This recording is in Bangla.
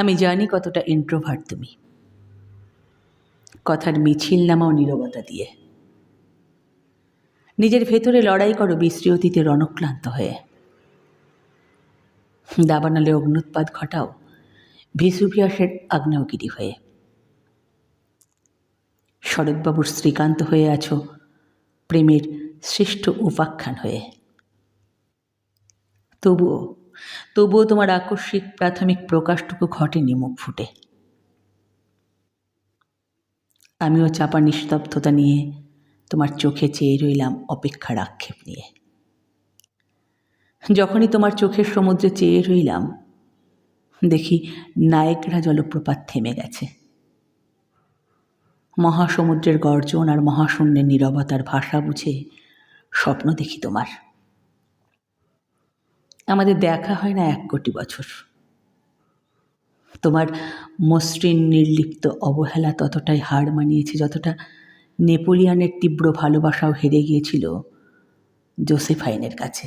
আমি জানি কতটা ইন্ট্রোভার্ট তুমি। কথার মিছিল নামাও নীরবতা দিয়ে। নিজের ভেতরে লড়াই করো বিশ্রী অতীতে রণক্লান্ত হয়ে। দাবানালে অগ্নুৎপাত ঘটাও ভিসুভিয়াসের আগ্নেয়গিরি হয়ে। শরৎবাবুর শ্রীকান্ত হয়ে আছো প্রেমের শ্রেষ্ঠ উপাখ্যান হয়ে। তবুও তবুও তোমার আকস্মিক প্রাথমিক প্রকাশটুকু ঘটেনি মুখ ফুটে। আমিও চাপা নিস্তব্ধতা নিয়ে তোমার চোখে চেয়ে রইলাম অপেক্ষার আক্ষেপ নিয়ে। যখনই তোমার চোখের সমুদ্রে চেয়ে রইলাম, দেখি নায়করা জলপ্রপাত থেমে গেছে। মহাসমুদ্রের গর্জন আর মহাশূন্যের নীরবতার ভাষা বুঝে স্বপ্ন দেখি তোমার। আমাদের দেখা হয় না এক কোটি বছর। তোমার মসৃণ নির্লিপ্ত অবহেলা ততটাই হার মানিয়েছে যতটা নেপোলিয়ানের তীব্র ভালোবাসাও হেরে গিয়েছিল জোসেফাইনের কাছে।